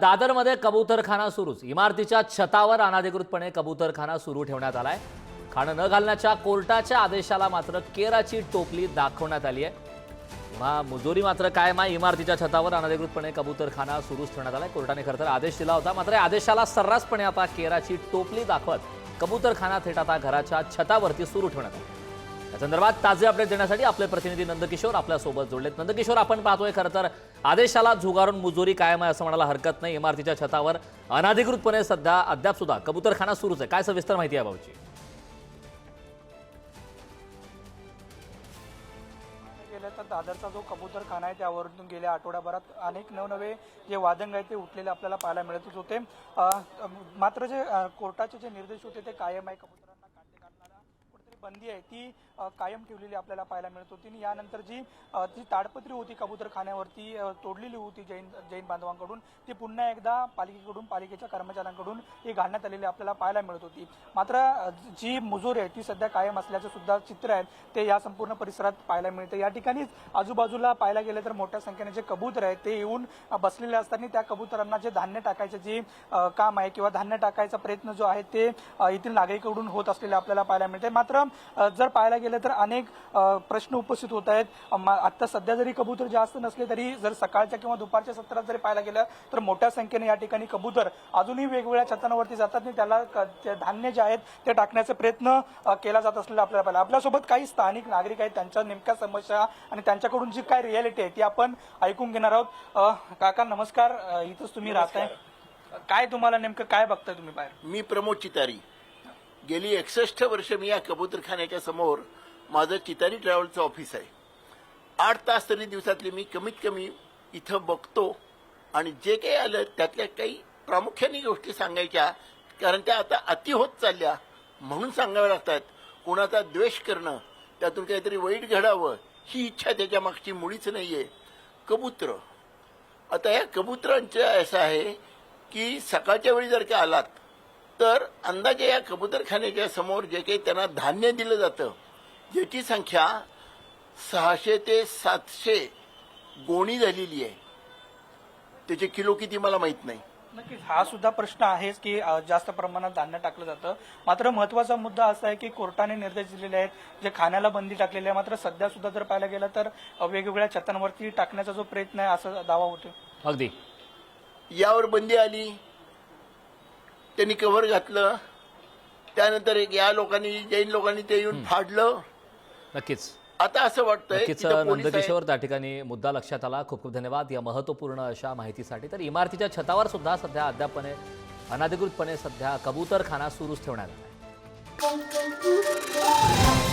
दादरमध्ये कबूतरखाना सुरूच. इमारतीच्या छतावर अनाधिकृतपणे कबूतरखाना सुरू ठेवण्यात आलाय. खाणं न घालण्याच्या कोर्टाच्या आदेशाला मात्र केराची टोपली दाखवण्यात आली आहे. मा मुजोरी मात्र काय मा इमारतीच्या छतावर अनधिकृतपणे कबूतरखाना सुरूच ठेवण्यात आलाय. कोर्टाने खरं तर आदेश दिला होता. मात्र या आदेशाला सर्रासपणे आता केराची टोपली दाखवत कबूतरखाना थेट आता घराच्या छतावरती सुरू ठेवण्यात आला. या संदर्भात ताजे अपडेट देण्यासाठी आपले प्रतिनिधी नंदकिशोर आपल्यासोबत जोडलेत. नंदकिशोर आपण पाहतोय खरं तर आदेशाला झुगारून मुजोरी कायम आहे असं म्हणायला हरकत नाही. इमारतीच्या छतावर अनाधिकृतपणे सध्या अद्याप सुद्धा कबूतरखाना सुरूच आहे. काय सविस्तर माहिती आहे भाऊची तर दादरचा जो कबूतरखाना आहे त्यावरून गेल्या आठवड्याभरात अनेक नवनवे जे वादंग आहेत ते उठलेले आपल्याला पाहायला मिळतच होते. मात्र जे कोर्टाचे जे निर्देश होते ते कायम आहे. कबूतरांना बंदी आहे ती कायम ठेवलेली आपल्याला पाहायला मिळत होती. आणि यानंतर जी ती जी ताडपत्री होती कबूतरखान्यावरती तोडलेली होती जैन जैन बांधवांकडून ती पुन्हा एकदा पालिकेकडून पालिकेच्या कर्मचाऱ्यांकडून ही घालण्यात आलेली आपल्याला पाहायला मिळत होती. मात्र जी मुजोर आहे ती सध्या कायम असल्याचं सुद्धा चित्र आहे. ते या संपूर्ण परिसरात पाहायला मिळतं. या ठिकाणी आजूबाजूला पाहायला गेलं तर मोठ्या संख्येने जे कबूतर आहेत ते येऊन बसलेले असताना त्या कबुतरांना जे धान्य टाकायचं जे काम आहे किंवा धान्य टाकायचा प्रयत्न जो आहे ते येथील नागरिकांकडून होत असलेले आपल्याला पाहायला मिळते मात्र जर पाहायला गेलं तर अनेक प्रश्न उपस्थित होत आहेत. आता सध्या जरी कबूतर जास्त नसले तरी जर सकाळच्या किंवा दुपारच्या सत्रात जरी पाहायला गेलं तर मोठ्या संख्येने या ठिकाणी कबूतर अजूनही वेगवेगळ्या छतांवरती जातात आणि त्याला धान्य जे आहेत ते टाकण्याचा प्रयत्न केला जात असलेला आपल्याला पाहिलं आपल्यासोबत काही स्थानिक नागरिक आहेत त्यांच्या नेमक्या समस्या आणि त्यांच्याकडून जी काय रियालिटी आहे ती आपण ऐकून घेणार आहोत. काका नमस्कार. इथंच तुम्ही राहताय. काय तुम्हाला नेमकं काय बघताय तुम्ही बाहेर? मी प्रमोद चितारी गेली एकसष्ट वर्ष मी या कबूतरखान्याच्या समोर माझं चितारी ट्रॅव्हलचं ऑफिस आहे. आठ तास तरी दिवसातले मी कमीत कमी इथं बघतो आणि जे काही आलं त्यातल्या काही प्रामुख्याने गोष्टी सांगायच्या कारण त्या आता अति होत चालल्या म्हणून सांगाव्या लागतात. कोणाचा द्वेष करणं त्यातून काहीतरी वाईट घडावं ही इच्छा त्याच्या मागची मुळीच नाही आहे कबूतर. आता या कबुतरांचं असं आहे की सकाळच्या वेळी जर का आलात तर अंदाजे या कबुतरखान्याच्या समोर जे काही त्यांना धान्य दिलं जातं ज्याची संख्या सहाशे ते सातशे गोणी झालेली आहे. त्याचे किलो किती मला माहीत नाही. नक्कीच हा सुद्धा प्रश्न आहेच की जास्त प्रमाणात धान्य टाकलं जातं. मात्र महत्त्वाचा मुद्दा असा आहे की कोर्टाने निर्देश दिलेले आहेत जे खाण्याला बंदी टाकलेली आहे. मात्र सध्या सुद्धा जर पाहायला गेलं तर वेगवेगळ्या छतांवरती टाकण्याचा जो प्रयत्न आहे असा दावा होतो अगदी. यावर बंदी आली. त्यांनी कव्हर घातलं. त्यानंतर एक या लोकांनी जैन लोकांनी ते येऊन फाडलं. नक्कीच. आता असं वाटतंय. नंदकिशोर त्या ठिकाणी मुद्दा लक्षात आला. खूप खूप धन्यवाद या महत्त्वपूर्ण अशा माहितीसाठी. तर इमारतीच्या छतावर सुद्धा सध्या अद्यापणे अनधिकृतपणे सध्या कबूतरखाना सुरूच ठेवण्यात आला